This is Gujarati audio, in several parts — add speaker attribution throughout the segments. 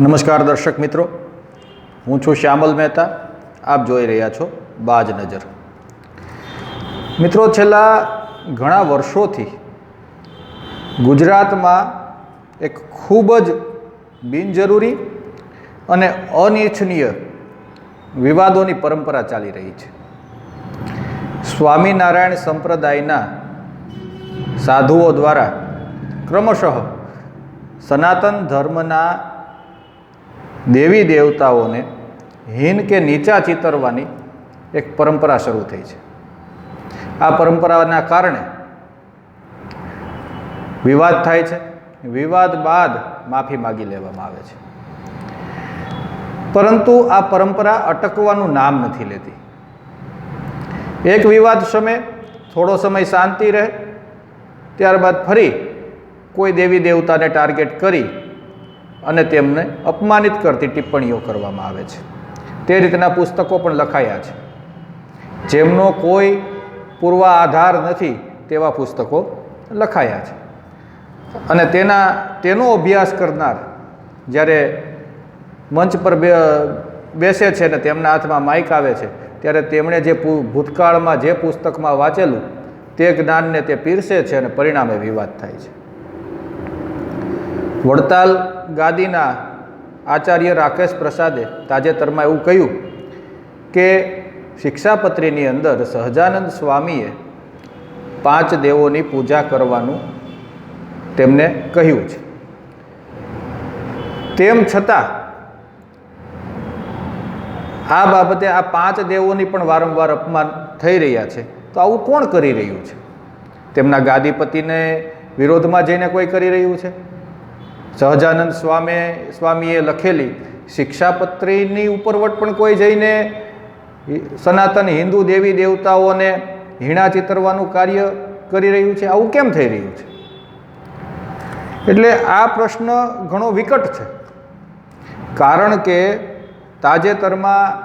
Speaker 1: નમસ્કાર દર્શક મિત્રો. હું છું શ્યામલ મહેતા. આપ જોઈ રહ્યા છો બાજ નજર. મિત્રો, છેલ્લા ઘણા વર્ષોથી ગુજરાતમાં એક ખૂબ જ બિનજરૂરી અને અનિચ્છનીય વિવાદોની પરંપરા ચાલી રહી છે. સ્વામિનારાયણ સંપ્રદાયના સાધુઓ દ્વારા ક્રમશઃ સનાતન ધર્મના દેવી દેવતાઓને હીન કે નીચા ચિતરવાની એક પરંપરા શરૂ થઈ છે. આ પરંપરાના કારણે વિવાદ થાય છે. વિવાદ બાદ માફી માગી લેવામાં આવે છે. પરંતુ આ પરંપરા અટકવાનું નામ નથી લેતી. એક વિવાદ સમય થોડો સમય શાંતિ રહે, ત્યારબાદ ફરી કોઈ દેવી દેવતાને ટાર્ગેટ કરી અને તેમને અપમાનિત કરતી ટિપ્પણીઓ કરવામાં આવે છે. તે રીતના પુસ્તકો પણ લખાયા છે. જેમનો કોઈ પૂર્વ આધાર નથી તેવા પુસ્તકો લખાયા છે. અને તેના, તેનો અભ્યાસ કરનાર જ્યારે મંચ પર બેસે છે ને તેમના હાથમાં માઇક આવે છે, ત્યારે તેમણે જે ભૂતકાળમાં જે પુસ્તકમાં વાંચેલું તે જ્ઞાનને તે પીરસે છે અને પરિણામે વિવાદ થાય છે. વડતાલ ગાદીના આચાર્ય રાકેશ પ્રસાદે તાજેતરમાં એવું કહ્યું કે શિક્ષાપત્રીની અંદર સહજાનંદ સ્વામીએ પાંચ દેવોની પૂજા કરવાનું તેમને કહ્યું છે. તેમ છતાં આ બાબતે આ પાંચ દેવોની પણ વારંવાર અપમાન થઈ રહ્યા છે. તો આવું કોણ કરી રહ્યું છે? તેમના ગાદીપતિને વિરોધમાં જઈને કોઈ કરી રહ્યું છે? સહજાનંદ સ્વામી, સ્વામીએ લખેલી શિક્ષાપત્રીની ઉપરવટ પણ કોઈ જઈને સનાતન હિન્દુ દેવી દેવતાઓને હીણા ચિતરવાનું કાર્ય કરી રહ્યું છે, આવું કેમ થઈ રહ્યું છે? એટલે આ પ્રશ્ન ઘણો વિકટ છે. કારણ કે તાજેતરમાં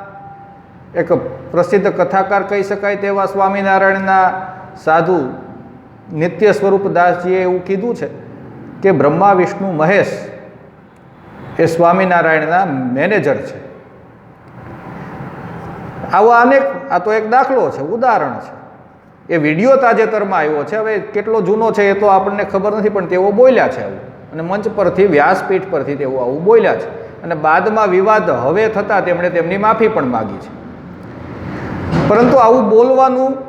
Speaker 1: એક પ્રસિદ્ધ કથાકાર કહી શકાય તેવા સ્વામિનારાયણના સાધુ નિત્ય સ્વરૂપ દાસજીએ એવું કીધું છે. કે બ્રહ્મા, વિષ્ણુ, મહેશ એ સ્વામિનારાયણના મેનેજર છે. આવા અનેક આ તો એક દાખલો છે, ઉદાહરણ છે. એ વીડિયો તાજેતરમાં આવ્યો છે, હવે કેટલો જૂનો છે એ તો આપણને ખબર નથી, પણ તેઓ બોલ્યા છે આવું. અને મંચ પરથી, વ્યાસપીઠ પરથી તેઓ આવું બોલ્યા છે. અને બાદમાં વિવાદ હવે થતાં તેમણે તેમની માફી પણ માગી છે. પરંતુ આવું બોલવાનું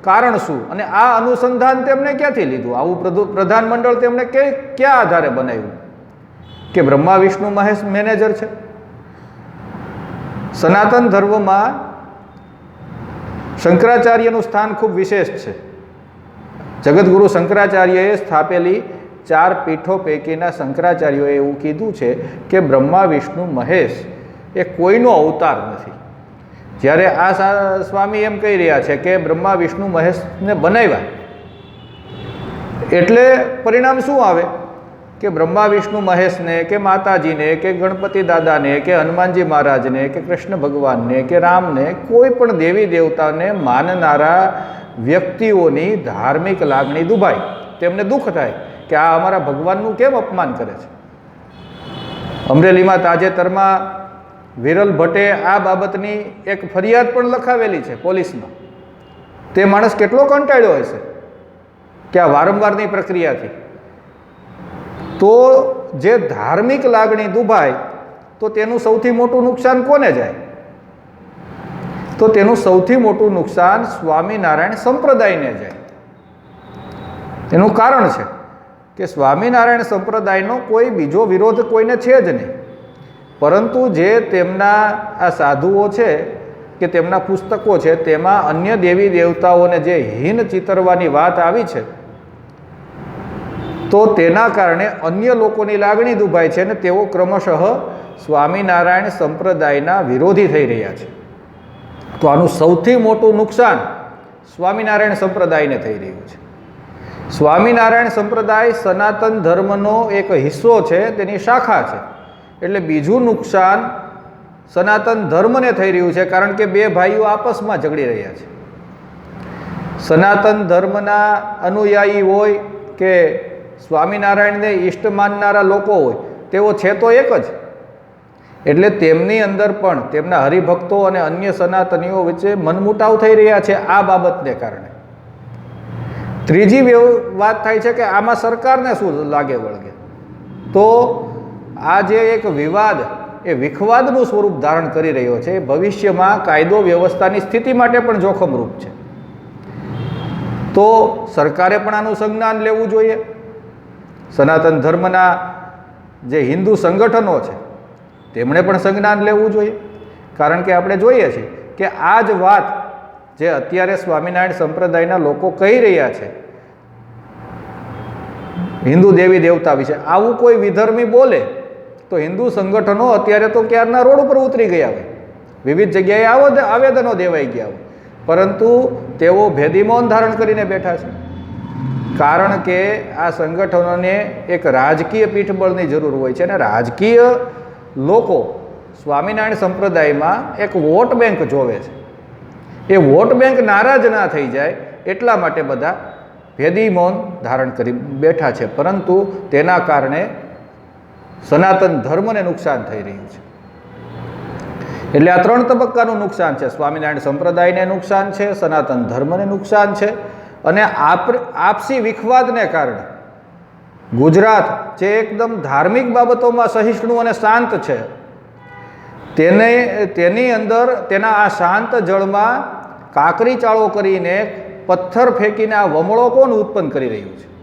Speaker 1: કારણ શું? અને આ અનુસંધાન તેમણે ક્યાંથી લીધું? આવું પ્રધુ પ્રધાનમંડળ તેમને કે, ક્યાં આધારે બનાવ્યું? કે બ્રહ્મા, વિષ્ણુ, મહેશ મેનેજર છે? સનાતન ધર્મમાં શંકરાચાર્યનું સ્થાન ખૂબ વિશેષ છે. જગતગુરુ શંકરાચાર્યએ સ્થાપેલી ચાર પીઠો પૈકીના શંકરાચાર્યોએ એવું કીધું છે કે બ્રહ્મા, વિષ્ણુ, મહેશ એ કોઈનો અવતાર નથી. જ્યારે આ સ્વામી એમ કહી રહ્યા છે કે બ્રહ્મા, વિષ્ણુ, મહેશને બનાવ્યા. એટલે પરિણામ શું આવે? કે બ્રહ્મા, વિષ્ણુ, મહેશને, કે માતાજીને, કે ગણપતિ દાદાને, કે હનુમાનજી મહારાજને, કે કૃષ્ણ ભગવાનને, કે રામને, કોઈ પણ દેવી દેવતાને માનનારા વ્યક્તિઓની ધાર્મિક લાગણી દુભાય. તેમને દુઃખ થાય કે આ અમારા ભગવાનનું કેમ અપમાન કરે છે? અમરેલીમાં તાજેતરમાં વિરલ ભટ્ટે આ બાબતની એક ફરિયાદ પણ લખાવેલી છે પોલીસમાં. તે માણસ કેટલો કંટાળ્યો હશે? કે આ વારંવારની પ્રક્રિયાથી. તો જે ધાર્મિક લાગણી દુભાય, તો તેનું સૌથી મોટું નુકસાન કોને જાય? તો તેનું સૌથી મોટું નુકસાન સ્વામિનારાયણ સંપ્રદાયને જાય. એનું કારણ છે કે સ્વામિનારાયણ સંપ્રદાયનો કોઈ બીજો વિરોધ કોઈને છે જ નહીં. પરંતુ જે તેમના આ સાધુઓ છે કે તેમના પુસ્તકો છે, તેમાં અન્ય દેવી દેવતાઓને જે હીન ચિતરવાની વાત આવી છે, તો તેના કારણે અન્ય લોકોની લાગણી દુભાય છે અને તેઓ ક્રમશઃ સ્વામિનારાયણ સંપ્રદાયના વિરોધી થઈ રહ્યા છે. તો આનું સૌથી મોટું નુકસાન સ્વામિનારાયણ સંપ્રદાયને થઈ રહ્યું છે. સ્વામિનારાયણ સંપ્રદાય સનાતન ધર્મનો એક હિસ્સો છે, તેની શાખા છે. એટલે બીજું નુકસાન સનાતન ધર્મને થઈ રહ્યું છે, કારણ કે બે ભાઈઓ આપસમાં ઝઘડી રહ્યા છે. સનાતન ધર્મના અનુયાયી હોય કે સ્વામિનારાયણને ઈષ્ટ માનનારા લોકો હોય, તેઓ છે તો એક જ. એટલે તેમની અંદર પણ તેમના હરિભક્તો અને અન્ય સનાતનીઓ વચ્ચે મનમુટાવ થઈ રહ્યા છે આ બાબતને કારણે. ત્રીજી વાત થાય છે કે આમાં સરકારને શું લાગે વળગે? તો આ જે એક વિવાદ, એ વિખવાદનું સ્વરૂપ ધારણ કરી રહ્યો છે ભવિષ્યમાં કાયદો વ્યવસ્થાની સ્થિતિ માટે પણ જોખમરૂપ છે. તો સરકારે પણ આનું સંજ્ઞાન લેવું જોઈએ. સનાતન ધર્મના જે હિન્દુ સંગઠનો છે, તેમણે પણ સંજ્ઞાન લેવું જોઈએ. કારણ કે આપણે જોઈએ છીએ કે આ જ વાત જે અત્યારે સ્વામિનારાયણ સંપ્રદાયના લોકો કહી રહ્યા છે, હિન્દુ દેવી દેવતા વિશે, આવું કોઈ વિધર્મી બોલે તો હિન્દુ સંગઠનો અત્યારે તો ક્યારના રોડ ઉપર ઉતરી ગયા હોય. વિવિધ જગ્યાએ આવદ આવેદનો દેવાઈ ગયા હોય. પરંતુ તેઓ ભેદી ધારણ કરીને બેઠા છે. કારણ કે આ સંગઠનોને એક રાજકીય પીઠબળની જરૂર હોય છે અને રાજકીય લોકો સ્વામિનારાયણ સંપ્રદાયમાં એક વોટ બેંક જોવે છે. એ વોટ બેંક નારાજ ના થઈ જાય એટલા માટે બધા ભેદી મૌન ધારણ કરી બેઠા છે. પરંતુ તેના કારણે સનાતન ધર્મને નુકસાન થઈ રહ્યું છે. એટલે આ ત્રણ તબક્કાનું નુકસાન છે. સ્વામિનારાયણ સંપ્રદાયને નુકસાન છે, સનાતન ધર્મને નુકસાન છે અને આપ આપસી વિખવાદને કારણે ગુજરાત જે એકદમ ધાર્મિક બાબતોમાં સહિષ્ણુ અને શાંત છે, તેને, તેની અંદર, તેના આ શાંત જળમાં કાકરી ચાળો કરીને પથ્થર ફેંકીને આ વમળો કોણ ઉત્પન્ન કરી રહ્યું છે?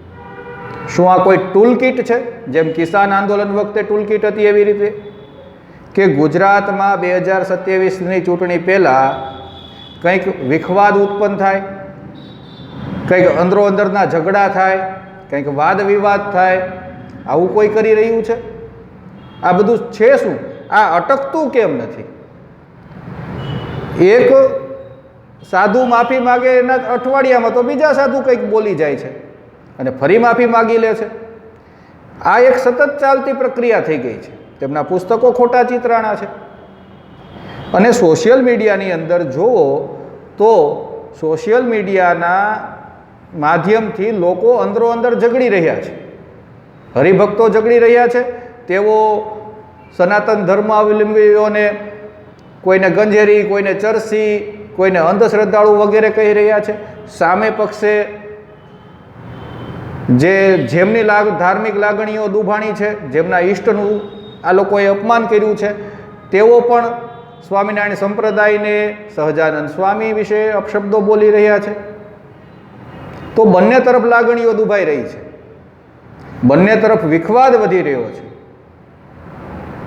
Speaker 1: શું આ કોઈ ટૂલ કિટ છે? જેમ કિસાન આંદોલન વખતે ટૂલ કિટ હતી એવી રીતે? કે ગુજરાતમાં બે હજાર સત્યાવીસની ચૂંટણી પહેલાં કંઈક વિખવાદ ઉત્પન્ન થાય, કંઈક અંદરો અંદરના ઝઘડા થાય, કંઈક વાદ વિવાદ થાય, આવું કોઈ કરી રહ્યું છે? આ બધું છે શું? આ અટકતું કેમ નથી? એક સાધુ માફી માગે એના અઠવાડિયામાં તો બીજા સાધુ કંઈક બોલી જાય છે. અને ફરી માફી માગી લે છે. આ એક સતત ચાલતી પ્રક્રિયા થઈ ગઈ છે. તેમના પુસ્તકો ખોટા ચિત્રાણા છે. અને સોશિયલ મીડિયાની અંદર જુઓ તો સોશિયલ મીડિયાના માધ્યમથી લોકો અંદરો અંદર ઝઘડી રહ્યા છે. હરિભક્તો ઝઘડી રહ્યા છે. તેઓ સનાતન ધર્માવલંબીઓને કોઈને ગંજેરી, કોઈને ચરસી, કોઈને અંધશ્રદ્ધાળુ વગેરે કહી રહ્યા છે. સામે પક્ષે જે જેમની લાગ, ધાર્મિક લાગણીઓ દુભાણી છે, જેમના ઈષ્ટનું આ લોકોએ અપમાન કર્યું છે, તેઓ પણ સ્વામિનારાયણ સંપ્રદાયને સહજાનંદ સ્વામી વિશે અપશબ્દો બોલી રહ્યા છે. તો બંને તરફ લાગણીઓ દુભાઈ રહી છે. બંને તરફ વિખવાદ વધી રહ્યો છે.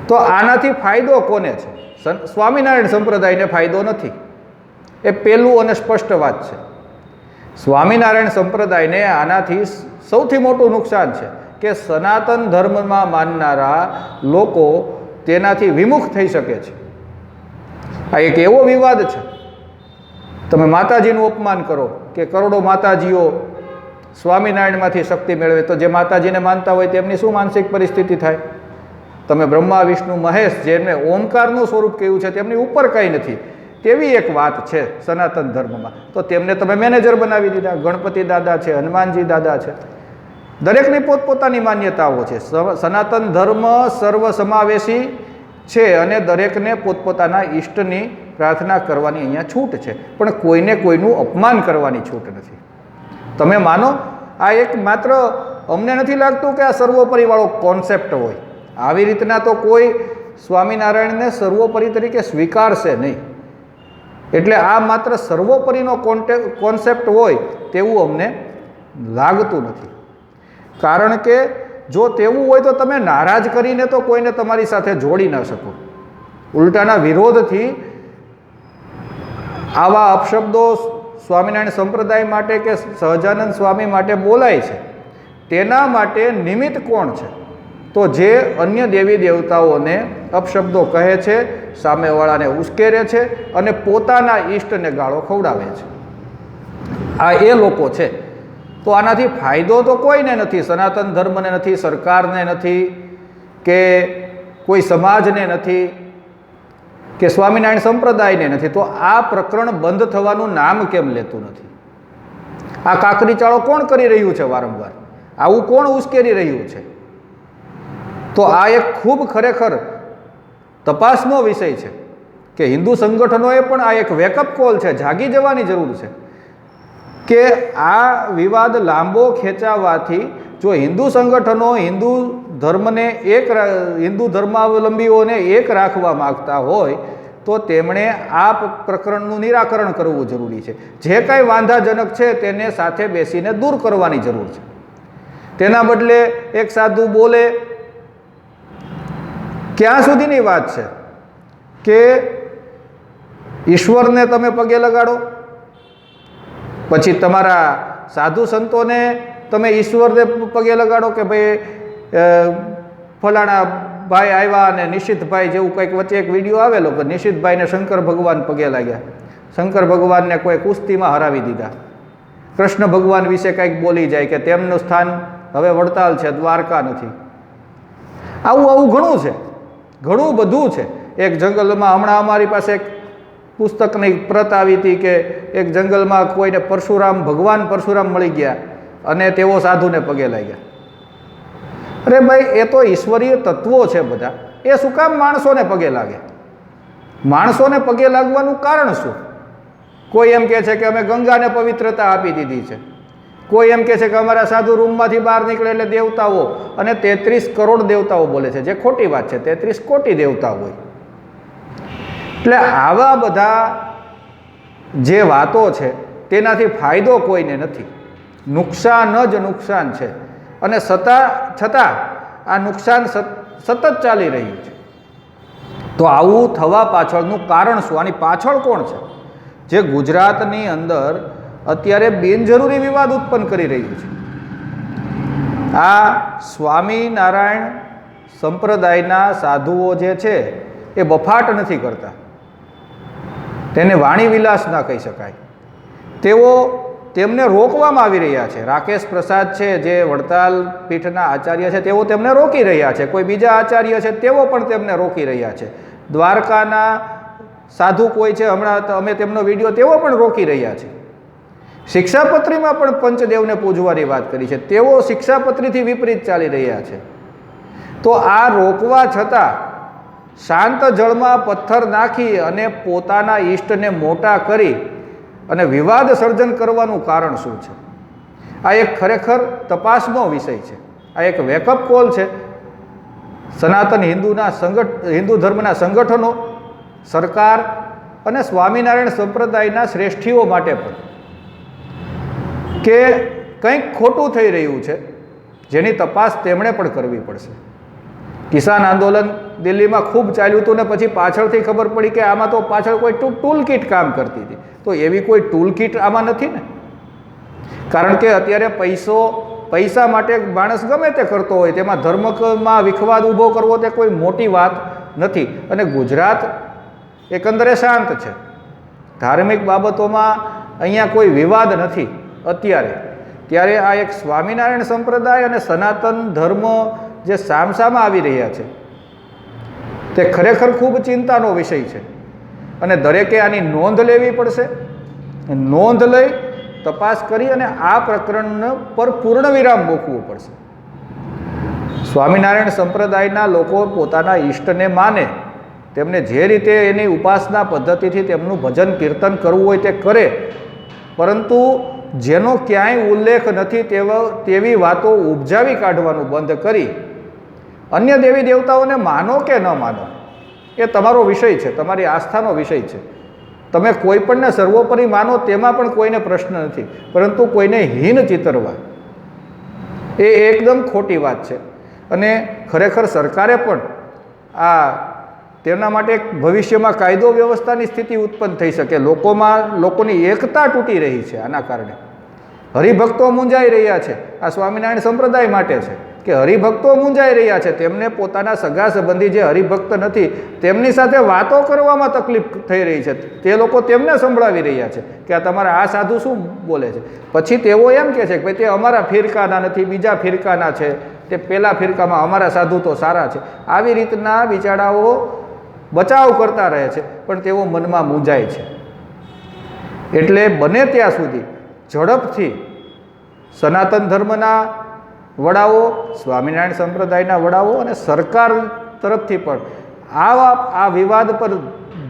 Speaker 1: તો આનાથી ફાયદો કોને છે? સ્વામિનારાયણ સંપ્રદાયને ફાયદો નથી. એ પહેલું અને સ્પષ્ટ વાત છે. સ્વામિનારાયણ સંપ્રદાયને આનાથી સૌથી મોટું નુકસાન છે કે સનાતન ધર્મમાં માનનારા લોકો તેનાથી વિમુખ થઈ શકે છે. આ એક એવો વિવાદ છે. તમે માતાજીનું અપમાન કરો કે કરોડો માતાજીઓ સ્વામિનારાયણમાંથી શક્તિ મેળવે તો જે માતાજીને માનતા હોય તેમની શું માનસિક પરિસ્થિતિ થાય? તમે બ્રહ્મા, વિષ્ણુ, મહેશ જેમને ઓમકારનું સ્વરૂપ કહ્યું છે તેમની ઉપર કંઈ નથી. તેવી એક વાત છે સનાતન ધર્મમાં. તો તેમને તમે મેનેજર બનાવી દીધા, ગણપતિ દાદા છે, હનુમાનજી દાદા છે. દરેકની પોતપોતાની માન્યતાઓ છે. સનાતન ધર્મ સર્વસમાવેશી છે અને દરેકને પોતપોતાના ઈષ્ટની પ્રાર્થના કરવાની અહીંયા છૂટ છે. પણ કોઈને કોઈનું અપમાન કરવાની છૂટ નથી. તમે માનો, આ એક માત્ર અમને નથી લાગતું કે આ સર્વોપરીવાળો કોન્સેપ્ટ હોય. આવી રીતના તો કોઈ સ્વામિનારાયણને સર્વોપરી તરીકે સ્વીકારશે નહીં. એટલે આ માત્ર સર્વોપરીનો કોન્ટે કોન્સેપ્ટ હોય તેવું અમને લાગતું નથી. કારણ કે જો તેવું હોય તો તમે નારાજ કરીને તો કોઈને તમારી સાથે જોડી ન શકો. ઉલટાના વિરોધથી આવા અપશબ્દો સ્વામિનારાયણ સંપ્રદાય માટે કે સહજાનંદ સ્વામી માટે બોલાય છે. તેના માટે નિમિત્ત કોણ છે? તો જે અન્ય દેવી દેવતાઓને અપશબ્દો કહે છે, સામેવાળાને ઉશ્કેરે છે અને પોતાના ઈષ્ટને ગાળો ખવડાવે છે. આ એ લોકો છે. તો આનાથી ફાયદો તો કોઈને નથી, સનાતન ધર્મને નથી, સરકારને નથી, કે કોઈ સમાજને નથી, કે સ્વામિનારાયણ સંપ્રદાયને નથી. તો આ પ્રકરણ બંધ થવાનું નામ કેમ લેતું નથી? આ કાકરી ચાળો કોણ કરી રહ્યું છે વારંવાર? આવું કોણ ઉશ્કેરી રહ્યું છે? તો આ એક ખૂબ ખરેખર તપાસનો વિષય છે કે હિન્દુ સંગઠનોએ પણ આ એક વેકઅપ કોલ છે, જાગી જવાની જરૂર છે કે આ વિવાદ લાંબો ખેંચાવાથી જો હિન્દુ સંગઠનો હિન્દુ ધર્મને એક હિન્દુ ધર્માવલંબીઓને એક રાખવા માગતા હોય, તો તેમણે આ પ્રકરણનું નિરાકરણ કરવું જરૂરી છે. જે કાંઈ વાંધાજનક છે તેને સાથે બેસીને દૂર કરવાની જરૂર છે. તેના બદલે એક સાધુ બોલે ક્યાં સુધીની વાત છે? કે ઈશ્વરને તમે પગે લગાડો, પછી તમારા સાધુ સંતોને તમે ઈશ્વરને પગે લગાડો કે ભાઈ ફલાણા ભાઈ આવ્યા અને નિશિતભાઈ જેવું કંઈક વચ્ચે એક વીડિયો આવેલો કે નિશિતભાઈને શંકર ભગવાન પગે લાગ્યા. શંકર ભગવાનને કોઈ કુસ્તીમાં હરાવી દીધા. કૃષ્ણ ભગવાન વિશે કંઈક બોલી જાય કે તેમનું સ્થાન હવે વડતાલ છે, દ્વારકા નથી. આવું આવું ઘણું છે. ઘણું બધું છે. એક જંગલમાં હમણાં અમારી પાસે એક પુસ્તકની પ્રત આવી હતી કે એક જંગલમાં કોઈને પરશુરામ, ભગવાન પરશુરામ મળી ગયા અને તેઓ સાધુને પગે લાગ્યા. અરે ભાઈ, એ તો ઈશ્વરીય તત્વો છે બધા. એ શું કામ માણસોને પગે લાગે? માણસોને પગે લાગવાનું કારણ શું? કોઈ એમ કહે છે કે અમે ગંગાને પવિત્રતા આપી દીધી છે. કોઈ એમ કહે છે કે અમારા સાધુ રૂમમાંથી બહાર નીકળે એટલે દેવતાઓ. અને તેત્રીસ કરોડ દેવતાઓ બોલે છે, જે ખોટી વાત છે, તેત્રીસ કોટી દેવતાઓ હોય. એટલે આવા બધા જે વાતો છે, તેનાથી ફાયદો કોઈને નથી. નુકસાન જ નુકસાન છે. અને સતા, છતાં આ નુકસાન સત- સતત ચાલી રહ્યું છે. તો આવું થવા પાછળનું કારણ શું? આની પાછળ કોણ છે? જે ગુજરાતની અંદર અત્યારે બિનજરૂરી વિવાદ ઉત્પન્ન કરી રહ્યું છે. આ સ્વામિનારાયણ સંપ્રદાયના સાધુઓ જે છે, એ બફાટ નથી કરતા. તેને વાણી વિલાસ ના કહી શકાય. તેઓ તેમને રોકવામાં આવી રહ્યા છે. રાકેશ પ્રસાદ છે, જે વડતાલ પીઠના આચાર્ય છે, તેઓ તેમને રોકી રહ્યા છે. કોઈ બીજા આચાર્ય છે, તેઓ પણ તેમને રોકી રહ્યા છે. દ્વારકાના સાધુ કોઈ છે, હમણાં અમે તેમનો વીડિયો તેઓ પણ રોકી રહ્યા છે. શિક્ષાપત્રીમાં પણ પંચદેવને પૂજવાની વાત કરી છે. તેઓ શિક્ષાપત્રીથી વિપરીત ચાલી રહ્યા છે. તો આ રોકવા છતાં શાંત જળમાં પથ્થર નાખી અને પોતાના ઈષ્ટને મોટા કરી અને વિવાદ સર્જન કરવાનું કારણ શું છે? આ એક ખરેખર તપાસનો વિષય છે. આ એક વેકઅપ કોલ છે. સનાતન હિન્દુના સંગઠ, હિન્દુ ધર્મના સંગઠનો, સરકાર અને સ્વામિનારાયણ સંપ્રદાયના શ્રેષ્ઠીઓ માટે પણ. કે કંઈક ખોટું થઈ રહ્યું છે, જેની તપાસ તેમણે પણ કરવી પડશે. કિસાન આંદોલન દિલ્હીમાં ખૂબ ચાલ્યું હતું ને પછી પાછળથી ખબર પડી કે આમાં તો પાછળ કોઈ ટૂલ કિટ કામ કરતી હતી. તો એવી કોઈ ટૂલ કિટ આમાં નથી ને? કારણ કે અત્યારે પૈસો, પૈસા માટે માણસ ગમે તે કરતો હોય, તેમાં ધર્મમાં વિખવાદ ઊભો કરવો તે કોઈ મોટી વાત નથી. અને ગુજરાત એકંદરે શાંત છે. ધાર્મિક બાબતોમાં અહીંયા કોઈ વિવાદ નથી. અત્યારે, ત્યારે આ એક સ્વામિનારાયણ સંપ્રદાય અને સનાતન ધર્મ જે સામસામાં આવી રહ્યા છે, તે ખરેખર ખૂબ ચિંતાનો વિષય છે. અને દરેકે આની નોંધ લેવી પડશે નોંધ લઈ તપાસ કરી અને આ પ્રકરણ પર પૂર્ણ વિરામ મૂકવું પડશે. સ્વામિનારાયણ સંપ્રદાયના લોકો પોતાના ઈષ્ટને માને, તેમને જે રીતે એની ઉપાસના પદ્ધતિથી તેમનું ભજન કીર્તન કરવું હોય તે કરે, પરંતુ જેનો ક્યાંય ઉલ્લેખ નથી તેવા તેવી વાતો ઉપજાવી કાઢવાનું બંધ કરી. અન્ય દેવી દેવતાઓને માનો કે ન માનો, એ તમારો વિષય છે, તમારી આસ્થાનો વિષય છે. તમે કોઈ પણને સર્વોપરી માનો તેમાં પણ કોઈને પ્રશ્ન નથી, પરંતુ કોઈને હીન ચિતરવા. એ એકદમ ખોટી વાત છે. અને ખરેખર સરકારે પણ આ તેના માટે ભવિષ્યમાં કાયદો વ્યવસ્થાની સ્થિતિ ઉત્પન્ન થઈ શકે. લોકોમાં, લોકોની એકતા તૂટી રહી છે આના કારણે. હરિભક્તો મૂંઝાઈ રહ્યા છે. આ સ્વામિનારાયણ સંપ્રદાય માટે છે કે હરિભક્તો મૂંઝાઈ રહ્યા છે. તેમને પોતાના સગા સંબંધી જે હરિભક્ત નથી, તેમની સાથે વાતો કરવામાં તકલીફ થઈ રહી છે. તે લોકો તેમને સંભળાવી રહ્યા છે કે આ તમારા, આ સાધુ શું બોલે છે? પછી તેઓ એમ કહે છે કે ભાઈ, તે અમારા ફિરકાના નથી, બીજા ફિરકાના છે. તે પહેલાં ફિરકામાં અમારા સાધુ તો સારા છે. આવી રીતના બિચારાઓ બચાવ કરતા રહે છે, પણ તેઓ મનમાં મૂંઝાય છે. એટલે બને ત્યાં સુધી ઝડપથી સનાતન ધર્મના વડાઓ, સ્વામિનારાયણ સંપ્રદાયના વડાઓ અને સરકાર તરફથી પણ આવા, આ વિવાદ પર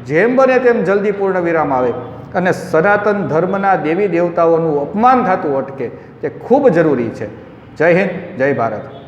Speaker 1: જેમ બને તેમ જલ્દી પૂર્ણ વિરામ આવે અને સનાતન ધર્મના દેવી દેવતાઓનું અપમાન થતું અટકે તે ખૂબ જરૂરી છે. જય હિન્દ, જય ભારત.